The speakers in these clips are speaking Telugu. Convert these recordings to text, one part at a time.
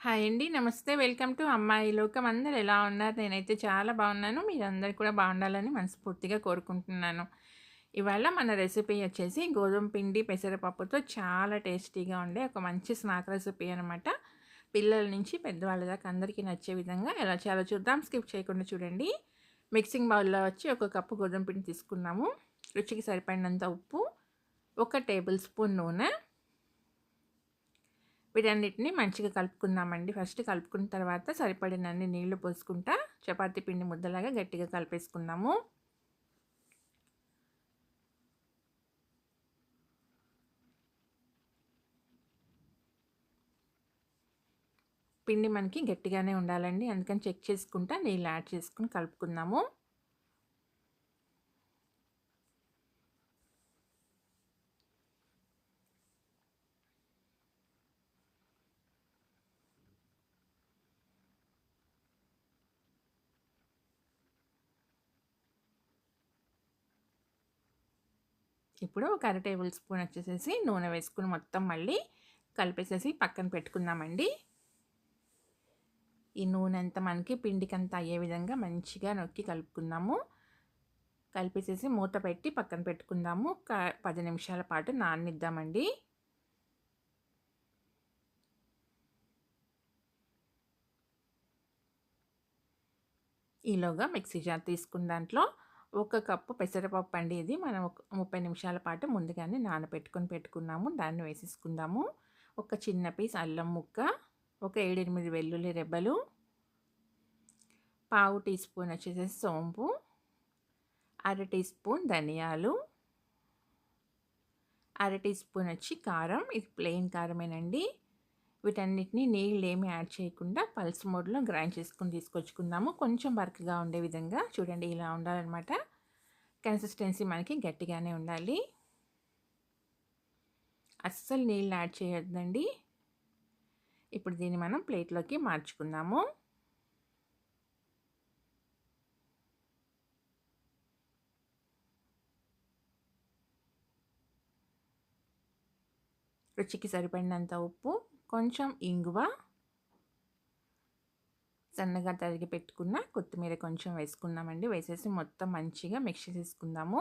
హాయ్ అండి. నమస్తే. వెల్కమ్ టు అమ్మాయి లోకం. అందరు ఎలా ఉన్నారు? నేనైతే చాలా బాగున్నాను. మీరందరూ కూడా బాగుండాలని మనస్ఫూర్తిగా కోరుకుంటున్నాను. ఇవాళ మన రెసిపీ వచ్చేసి గోధుమ పిండి, పెసరపప్పుతో చాలా టేస్టీగా ఉండే ఒక మంచి స్నాక్ రెసిపీ అనమాట. పిల్లల నుంచి పెద్దవాళ్ళ దాకా అందరికీ నచ్చే విధంగా ఎలా చాలా చూద్దాం. స్కిప్ చేయకుండా చూడండి. మిక్సింగ్ బౌల్‌లో వచ్చి ఒక కప్పు గోధుమ పిండి తీసుకున్నాము. రుచికి సరిపడినంత ఉప్పు, ఒక టేబుల్ స్పూన్ నూనె వీటన్నిటిని మంచిగా కలుపుకుందామండి. ఫస్ట్ కలుపుకున్న తర్వాత సరిపడినన్ని నీళ్ళు పోసుకుంటా చపాతీ పిండి ముద్దలాగా గట్టిగా కలిపేసుకుందాము. పిండి మనకి గట్టిగానే ఉండాలండి. అందుకని చెక్ చేసుకుంటా నీళ్ళు యాడ్ చేసుకుని కలుపుకుందాము. ఇప్పుడు ఒక అర టేబుల్ స్పూన్ వచ్చేసేసి నూనె వేసుకుని మొత్తం మళ్ళీ కలిపేసేసి పక్కన పెట్టుకుందామండి. ఈ నూనె అంతా మనకి పిండికంతా అయ్యే విధంగా మంచిగా నొక్కి కలుపుకుందాము. కలిపేసేసి మూత పెట్టి పక్కన పెట్టుకుందాము. ఒక పది నిమిషాల పాటు నాననిద్దామండి ఈలోగా మిక్సీ జార్ తీసుకున్న దాంట్లో ఒక కప్పు పెసరపప్పు అండి ఇది. మనం ఒక ముప్పై నిమిషాల పాటు ముందుగానే నానబెట్టుకొని పెట్టుకున్నాము. దాన్ని వేసేసుకుందాము. ఒక చిన్న పీస్ అల్లం ముక్క ఒక ఏడెనిమిది వెల్లుల్లి రెబ్బలు పావు టీ స్పూన్ వచ్చేసేసి సోంపు అర టీ స్పూన్ ధనియాలు అర టీ స్పూన్ వచ్చి కారం. ఇది ప్లెయిన్ కారమేనండి. వీటన్నిటిని నీళ్ళు ఏమి యాడ్ చేయకుండా పల్స్ మోడ్లో గ్రైండ్ చేసుకుని తీసుకొచ్చుకుందాము. కొంచెం వర్క్గా ఉండే విధంగా చూడండి ఇలా ఉండాలన్నమాట. కన్సిస్టెన్సీ మనకి గట్టిగానే ఉండాలి. అస్సలు నీళ్ళు యాడ్ చేయొద్దండి. ఇప్పుడు దీన్ని మనం ప్లేట్లోకి మార్చుకుందాము. రుచికి సరిపడినంత ఉప్పు కొంచెం ఇంగువ సన్నగా తరిగి పెట్టుకున్న కొత్తిమీర కొంచెం వేసుకున్నామండి వేసేసి మొత్తం మంచిగా మిక్స్ చేసుకుందాము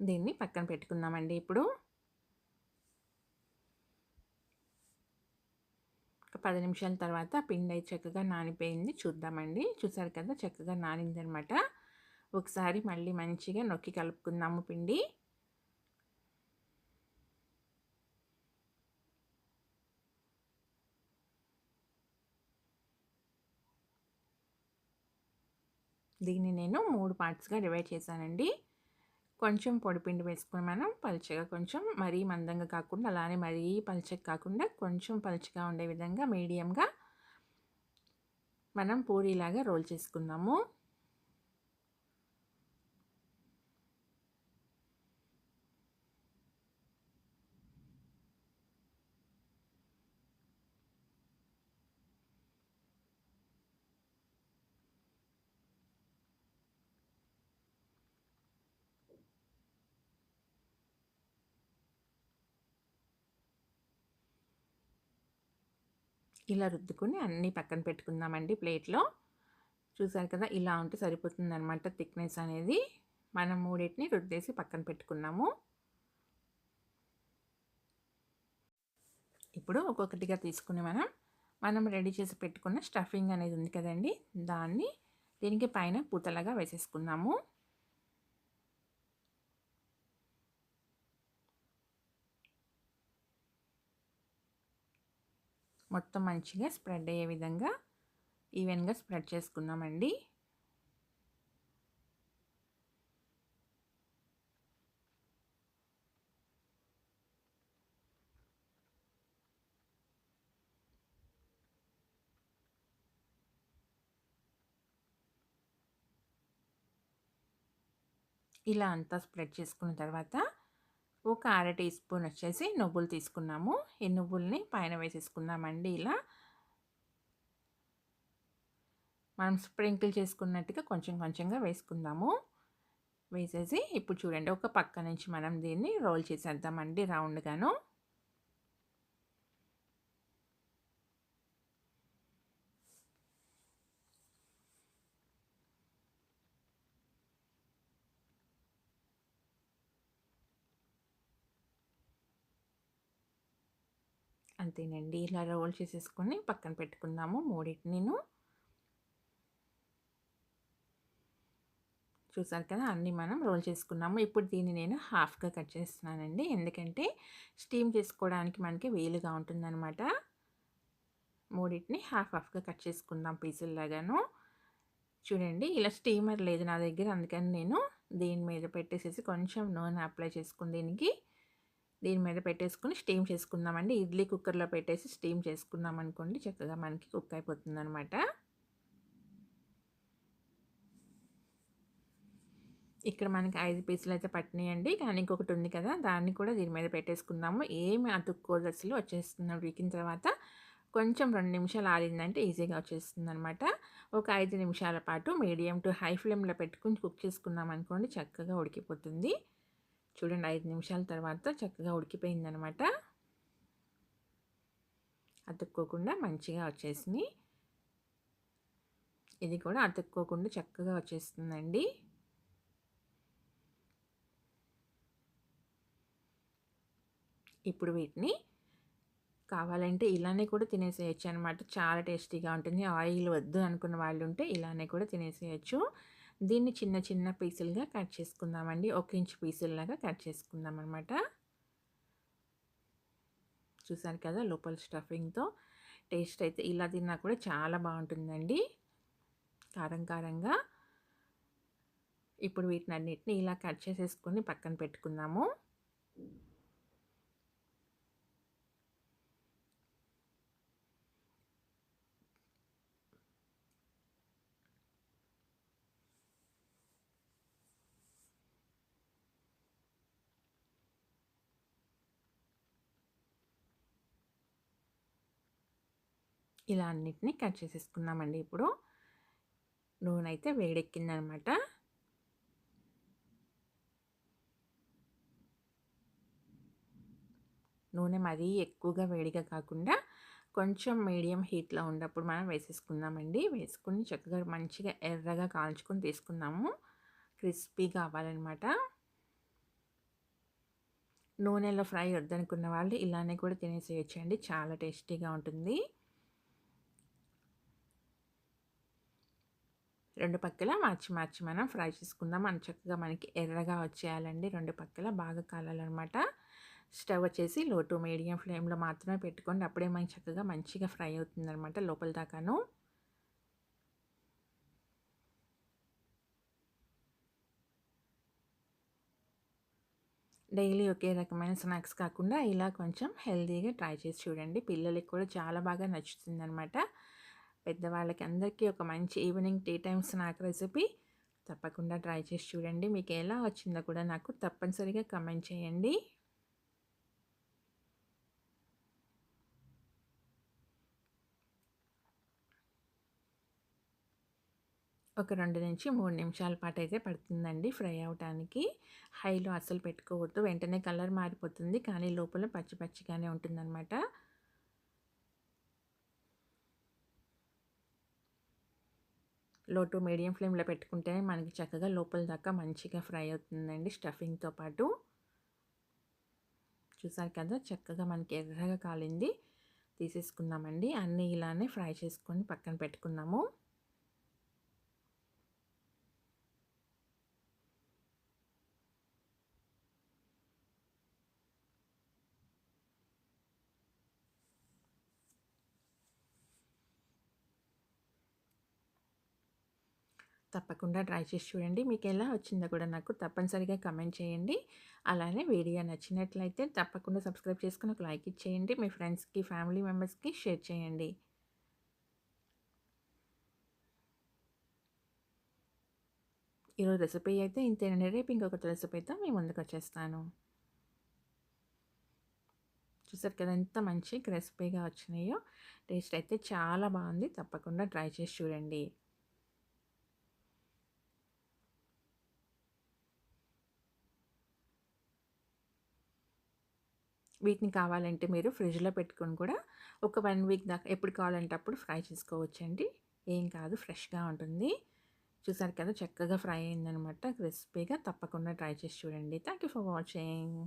దీన్ని పక్కన పెట్టుకుందామండి ఇప్పుడు. ఒక పది నిమిషాల తర్వాత పిండి అయితే చక్కగా నానిపోయింది. చూద్దామండి. చూసారు కదా చక్కగా నానింది అనమాట ఒకసారి మళ్ళీ మంచిగా నొక్కి కలుపుకుందాము పిండి. దీన్ని నేను మూడు పార్ట్స్గా డివైడ్ చేశానండి. కొంచెం పొడిపిండి వేసుకుని మనం పలుచగా కొంచెం మరీ మందంగా కాకుండా అలానే మరీ పలుచగా కాకుండా కొంచెం పలుచగా ఉండే విధంగా మీడియంగా మనం పూరీలాగా రోల్ చేసుకుందాము. ఇలా రుద్దుకొని అన్నీ పక్కన పెట్టుకుందామండి ప్లేట్లో. చూసారు కదా ఇలా ఉంటే సరిపోతుంది అనమాట థిక్నెస్ అనేది. మనం మూడింటిని రుద్దేసి పక్కన పెట్టుకున్నాము. ఇప్పుడు ఒక్కొక్కటిగా తీసుకుని మనం మనం రెడీ చేసి పెట్టుకున్న స్టఫింగ్ అనేది ఉంది కదండి. దాన్ని దీనికి పైన పూతలాగా వేసేసుకున్నాము మొత్తం మంచిగా స్ప్రెడ్ అయ్యే విధంగా ఈవెన్గా స్ప్రెడ్ చేసుకున్నామండి ఇలా అంతా స్ప్రెడ్ చేసుకున్న తర్వాత ఒక అర టీ స్పూన్ వచ్చేసి నువ్వులు తీసుకున్నాము. ఈ నువ్వుల్ని పైన వేసేసుకుందామండి ఇలా. మనం స్ప్రింకిల్ చేసుకున్నట్టుగా కొంచెం కొంచెంగా వేసుకుందాము. వేసేసి ఇప్పుడు చూడండి ఒక పక్క నుంచి మనం దీన్ని రోల్ చేసేద్దామండి రౌండ్గాను. అంతేనండి. ఇలా రోల్ చేసేసుకొని పక్కన పెట్టుకుందాము మూడింటిని చూసారు కదా అన్నీ మనం రోల్ చేసుకున్నాము. ఇప్పుడు దీన్ని నేను హాఫ్గా కట్ చేస్తున్నానండి. ఎందుకంటే స్టీమ్ చేసుకోవడానికి మనకి వీలుగా ఉంటుందన్నమాట. మూడింటిని హాఫ్ హాఫ్గా కట్ చేసుకుందాం పీసుల్లాగాను చూడండి ఇలా స్టీమర్ లేదు నా దగ్గర. అందుకని నేను దీని మీద పెట్టేసేసి కొంచెం నూనె అప్లై చేసుకుని దీనికి దీని మీద పెట్టేసుకుని స్టీమ్ చేసుకుందామండి. ఇడ్లీ కుక్కర్లో పెట్టేసి స్టీమ్ చేసుకున్నాం అనుకోండి. చక్కగా మనకి కుక్ అయిపోతుంది అనమాట ఇక్కడ మనకి ఐదు పీసులు అయితే పట్టినాయండి. కానీ ఇంకొకటి ఉంది కదా దాన్ని కూడా దీని మీద పెట్టేసుకుందాము. ఏమి అతుక్కోదు అసలు వచ్చేస్తున్నాం ఉడికిన తర్వాత కొంచెం రెండు నిమిషాలు ఆడిందంటే ఈజీగా వచ్చేస్తుంది అనమాట ఒక ఐదు నిమిషాల పాటు మీడియం టు హై ఫ్లేమ్లో పెట్టుకుని కుక్ చేసుకున్నాం అనుకోండి చక్కగా ఉడికిపోతుంది. చూడండి ఐదు నిమిషాల తర్వాత చక్కగా ఉడికిపోయిందనమాట. అతుక్కోకుండా మంచిగా వచ్చేసింది. ఇది కూడా అతుక్కోకుండా చక్కగా వచ్చేస్తుందండి. ఇప్పుడు వీటిని కావాలంటే ఇలానే కూడా తినేసేయచ్చు అనమాట. చాలా టేస్టీగా ఉంటుంది. ఆయిల్ వద్దు అనుకున్న వాళ్ళు ఉంటే ఇలానే కూడా తినేసేయచ్చు. దీన్ని చిన్న చిన్న పీసులుగా కట్ చేసుకుందామండి. ఒక ఇంచు పీసుల్లాగా కట్ చేసుకుందాం అనమాట చూసారు కదా లోపల స్టఫింగ్తో. టేస్ట్ అయితే ఇలా తిన్నా కూడా చాలా బాగుంటుందండి. కారం కారంగా. ఇప్పుడు వీటిని అన్నిటిని ఇలా కట్ చేసేసుకొని పక్కన పెట్టుకుందాము. ఇలా అన్నిటినీ కట్ చేసేసుకున్నామండి ఇప్పుడు. నూనె అయితే వేడెక్కిందనమాట. నూనె మరీ ఎక్కువగా వేడిగా కాకుండా కొంచెం మీడియం హీట్లో ఉన్నప్పుడు మనం వేసేసుకుందామండి. వేసుకుని చక్కగా మంచిగా ఎర్రగా కాల్చుకొని తీసుకుందాము. క్రిస్పీగా అవ్వాలన్నమాట నూనెలో ఫ్రై వద్దనుకున్న వాళ్ళు ఇలానే కూడా తినేసేయచ్చండి. చాలా టేస్టీగా ఉంటుంది. రెండు పక్కల మార్చి మార్చి మనం ఫ్రై చేసుకుందాం. మన చక్కగా మనకి ఎర్రగా వచ్చేయాలండి రెండు పక్కల బాగా కాలాలన్నమాట. స్టవ్ వచ్చేసి లో టు మీడియం ఫ్లేమ్లో మాత్రమే పెట్టుకోండి. అప్పుడే మనకి చక్కగా మంచిగా ఫ్రై అవుతుందన్నమాట లోపల దాకాను. డైలీ ఒకే రకమైన స్నాక్స్ కాకుండా ఇలా కొంచెం హెల్తీగా ట్రై చేసి చూడండి. పిల్లలకి కూడా చాలా బాగా నచ్చుతుంది అనమాట పెద్దవాళ్ళకి అందరికీ ఒక మంచి evening tea time snack recipe తప్పకుండా ట్రై చేసి చూడండి. మీకు ఎలా వచ్చిందో కూడా నాకు తప్పనిసరిగా కమెంట్ చేయండి. ఒక రెండు నుంచి మూడు నిమిషాల పాటు అయితే పడుతుందండి ఫ్రై అవటానికి. హైలో అస్సలు పెట్టుకోవద్దు. వెంటనే కలర్ మారిపోతుంది. కానీ లోపల పచ్చి పచ్చిగానే ఉంటుందన్నమాట. లో టు మీడియం ఫ్లేమ్లో పెట్టుకుంటే మనకి చక్కగా లోపల దాకా మంచిగా ఫ్రై అవుతుందండి స్టఫింగ్తో పాటు. చూసారు కదా చక్కగా మనకి ఎర్రగా కాలింది. తీసేసుకున్నామండి అన్నీ ఇలానే ఫ్రై చేసుకొని పక్కన పెట్టుకున్నాము తప్పకుండా ట్రై చేసి చూడండి. మీకు ఎలా వచ్చిందో కూడా నాకు తప్పనిసరిగా కమెంట్ చేయండి. అలానే వీడియో నచ్చినట్లయితే తప్పకుండా సబ్స్క్రైబ్ చేసుకుని ఒక లైక్ ఇచ్చేయండి. మీ ఫ్రెండ్స్కి ఫ్యామిలీ మెంబర్స్కి షేర్ చేయండి. ఈరోజు రెసిపీ అయితే ఇంతేనండి. రేపు ఇంకొక రెసిపీతో మీ ముందుకు వచ్చేస్తాను. చూసారు కదా ఎంత మంచి క్రిస్పీగా వచ్చినాయో. టేస్ట్ అయితే చాలా బాగుంది. తప్పకుండా ట్రై చేసి చూడండి. వీటిని కావాలంటే మీరు ఫ్రిడ్జ్‌లో పెట్టుకొని కూడా ఒక వన్ వీక్ దాకా ఎప్పుడు కావాలంటే అప్పుడు ఫ్రై చేసుకోవచ్చండి. ఏం కాదు ఫ్రెష్‌గా ఉంటుంది. చూసారు కదా చక్కగా ఫ్రై అయిందనమాట క్రిస్పీగా. తప్పకుండా ట్రై చేసి చూడండి. Thank you for watching.